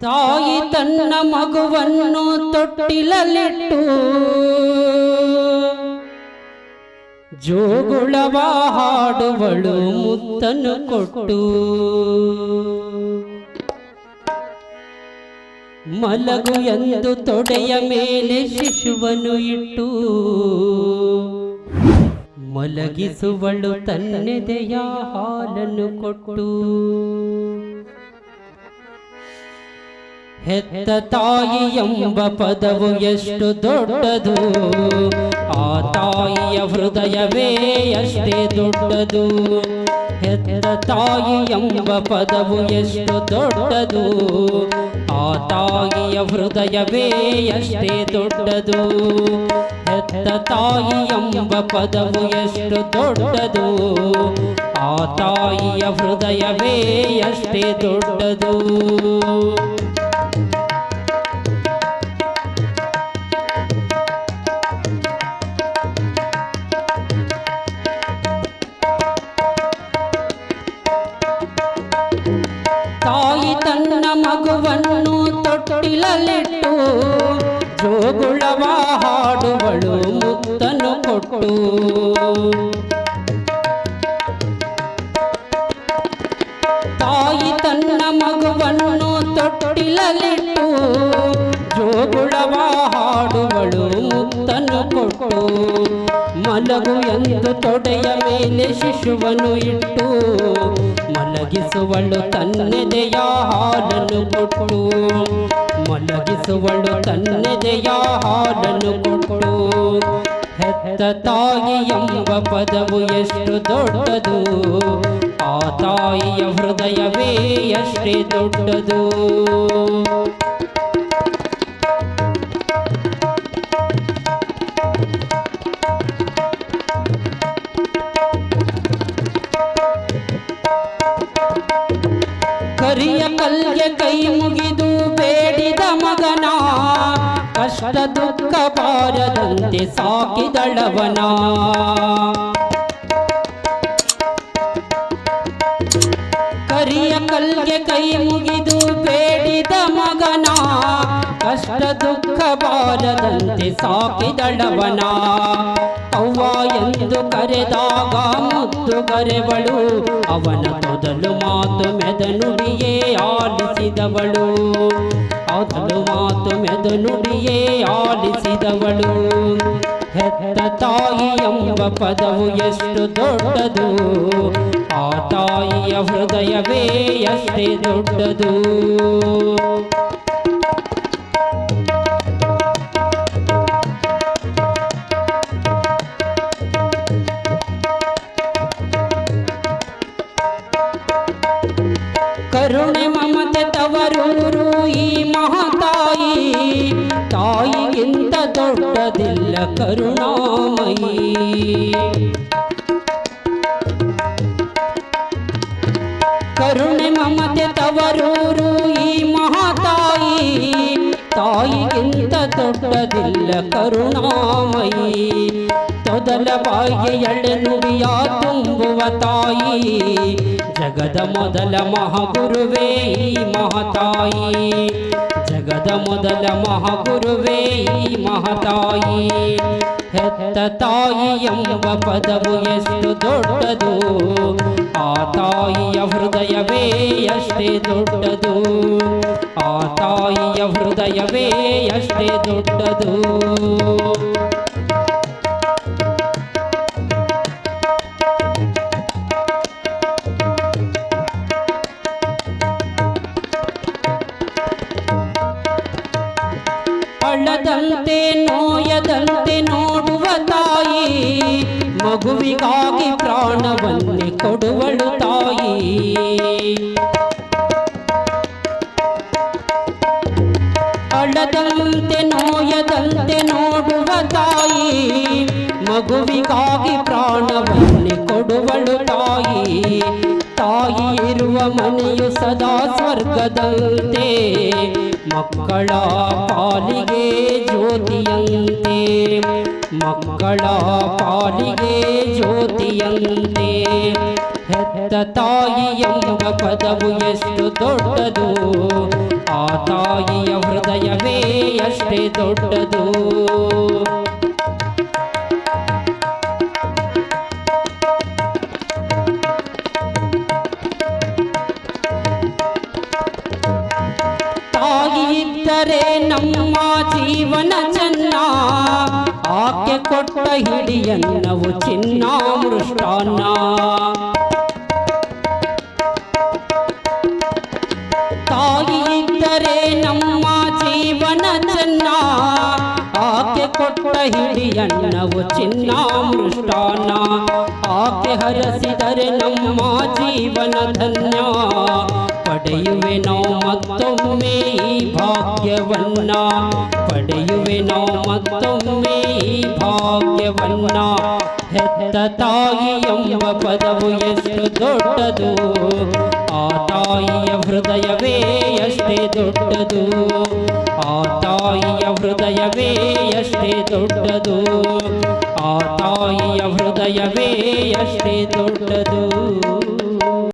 ತಾಯಿ ತನ್ನ ಮಗುವನ್ನು ತೊಟ್ಟಿಲಲ್ಲಿಟ್ಟು ಜೋಗುಳವ ಹಾಡುವಳು ಮುತ್ತನ್ನು ಕೊಟ್ಟು ಮಲಗು ಎಂದು ತೊಡೆಯ ಮೇಲೆ ಶಿಶುವನ್ನು ಇಟ್ಟು ಮಲಗಿಸುವಳು ತನ್ನೆದೆಯ ಹಾಲನ್ನು ಕೊಟ್ಟು ಹೆತ್ತ ತಾಯಿ ಎಂಬ ಪದವು ಎಷ್ಟು ದೊಡ್ಡದು? ಆ ತಾಯಿಯ ಹೃದಯವೇ ಅಷ್ಟೇ ದೊಡ್ಡದು? ಹೆತ್ತ ತಾಯಿ ಎಂಬ ಪದವು ಎಷ್ಟು ದೊಡ್ಡದು? ಆ ತಾಯಿಯ ಹೃದಯವೇ ಅಷ್ಟೇ ದೊಡ್ಡದು? ಹೆತ್ತ ತಾಯಿ ಎಂಬ ಪದವು ಎಷ್ಟು ದೊಡ್ಡದು? ಆ ತಾಯಿಯ ಹೃದಯವೇ ಅಷ್ಟೇ ದೊಡ್ಡದು? ಜೋಗುಳವ ಹಾಡುವಳು ಮುತ್ತನು ಕೊಟ್ಟು. ತಾಯಿ ತನ್ನ ಮಗುವನ್ನು ತೊಟ್ಟಿಲಲಿಟ್ಟು ಜೋಗುಳವ ಹಾಡುವಳು ಮುತ್ತನು ಕೊಟ್ಟು. ಮಲಗು ಎಂದು ತೊಡೆಯ ಮೇಲೆ ಶಿಶುವನ್ನು ಇಟ್ಟು. ಮಲಗಿಸುವಳು ತನ್ನೆದೆಯ ಹಾಲನ್ನು ಕೊಟ್ಟು. ಮಲಗಿಸುವಳು, ತನ್ನದೆಯ ಹಾಲನ್ನು ಕೊಟ್ಟು. ಹೆತ್ತ ತಾಯಿ ಎಂಬ ಪದವು ಎಷ್ಟು ದೊಡ್ಡದು. ಆ ತಾಯಿಯ ಹೃದಯವೇ ಎಷ್ಟೇ ದೊಡ್ಡದು. ಕರಿಯ ಕಲ್ಗೆ ಕೈ ಮುಗಿದು ಕಷ್ಟ ದುಃಖ ಬಾರದಂತೆ ಸಾಕಿದಳವನ. ಕರಿಯ ಕಲ್ಗೆ ಕೈ ಮುಗಿದು ಬೇಡಿದ ಮಗನ. ಕಷ್ಟ ದುಃಖ ಬಾರದಂತೆ ಸಾಕಿದಳವನ. ಅವ್ವ ಎಂದು ಕರೆದಾಗ ಮುತ್ತು ಕರೆವಳು. ಅವನ ಮೊದಲು ಮಾತು ಮೆದನುಡಿಯೇ ಆಲಿಸಿದವಳು. ಮೆದನುಡಿಯೇ ಆಲಿಸಿದವಳು. ಹೆತ್ತ ತಾಯಿ ಎಂಬ ಪದವು ಎಷ್ಟು ದೊಡ್ಡದು. ಆ ತಾಯಿಯ ಹೃದಯವೇ ಅಷ್ಟೇ ದೊಡ್ಡದು. ತಾಯಿಗಿಂತ ದೊಡ್ಡದಿಲ್ಲ ಕರುಣಾಮಯಿ ಕರುಣೆ ಮಮತೆ ತವರೂರು ಈ ಮಹಾತಾಯಿ ತಾಯಿಗಿಂತ ದೊಡ್ಡದಿಲ್ಲ ಕರುಣಾಮಯಿ ತೊದಲ ಬಾಯಿಗೆ ಎಳೆ ನುಡಿಯ ತುಂಬುವ ತಾಯಿ ಜಗದ ಮೊದಲ ಮಹಾಗುರುವೇ ಈ ಮಹತಾಯಿ ಜಗದ ಮೊದಲ ಮಹಾಗುರುವೇ ಮಹತಾಯಿ. ಹೆತ್ತ ತಾಯಿ ಎಂಬ ಪದವು ಎಷ್ಟು ದೊಡ್ಡದು? ಆ ತಾಯಿಯ ಹೃದಯವೇ ಅಷ್ಟೇ ದೊಡ್ಡದು? ಆ ತಾಯಿಯ ಹೃದಯವೇ ಅಷ್ಟೇ ದೊಡ್ಡದು? ಅಳ್ಳದಂತೆ ನೋಯದಂತೆ ನೋಡುವ ತಾಯಿ, ಮಗುವಿಗಾಗಿ ಪ್ರಾಣವನ್ನೇ ಕೊಡುವಳು ತಾಯಿ. ಅಳದಂತೆ ನೋಯದಂತೆ ನೋಡುವ ತಾಯಿ, ಮಗುವಿಗಾಗಿ ಪ್ರಾಣವನ್ನೇ ಕೊಡುವಳು ತಾಯಿ. ತಾಯಿ ಇರುವ ಮನೆಯು ಸದಾ ಸ್ವರ್ಗದಂತೆ ಮಕ್ಕಳ ಪಾಲಿಗೆ ಜ್ಯೋತಿಯಂತೆ. ಮಕ್ಕಳ ಪಾಲಿಗೆ ಜ್ಯೋತಿಯಂತೆ. ಹೆತ್ತ ತಾಯಿಯ ತಾಯಿ ಎಂಬ ಪದವು ಎಷ್ಟು ದೊಡ್ಡದು. ಆ ತಾಯಿಯ ಹೃದಯವೇ ಅಷ್ಟೇ ದೊಡ್ಡದು. ಇದ್ದರೆ ನಮ್ಮ ಜೀವನ ಚೆನ್ನ. ಆಕೆ ಕೊಟ್ಟ ಹಿಡಿಯನ್ನವು ಚಿನ್ನ ಮೃಷ್ಟಾನ್ನ ತಾಯಿ ಇದ್ದರೆ ನಮ್ಮ ಜೀವನ ಚೆನ್ನ. ಆಕೆ ಕೊಟ್ಟ ಹಿಡಿಯನ್ನವು ಚಿನ್ನ ಮೃಷ್ಟಾನ್ನ ಆಕೆ ಹರಸಿದರೆ ನಮ್ಮ ಜೀವನ ಧನ್ಯ. ಪಡೆಯುವೆ ನಾವು ಮತ್ತೊಮ್ಮೆ ಈ ಭಾಗ್ಯವನ್ನ ಪಡೆಯುವೆ ನಾವು ಮತ್ತೊಮ್ಮೆ ಈ ಭಾಗ್ಯವನ್ನ ಹೆತ್ತ ತಾಯಿ ಎಂಬ ಪದವು ಎಷ್ಟು ದೊಡ್ಡದು ಆ ತಾಯಿಯ ಹೃದಯವೇ ಅಷ್ಟೇ ದೊಡ್ಡದು ಆ ತಾಯಿಯ ಹೃದಯವೇ ಅಷ್ಟೇ ದೊಡ್ಡದು ಆ ತಾಯಿಯ ಹೃದಯವೇ ಅಷ್ಟೇ ದೊಡ್ಡದು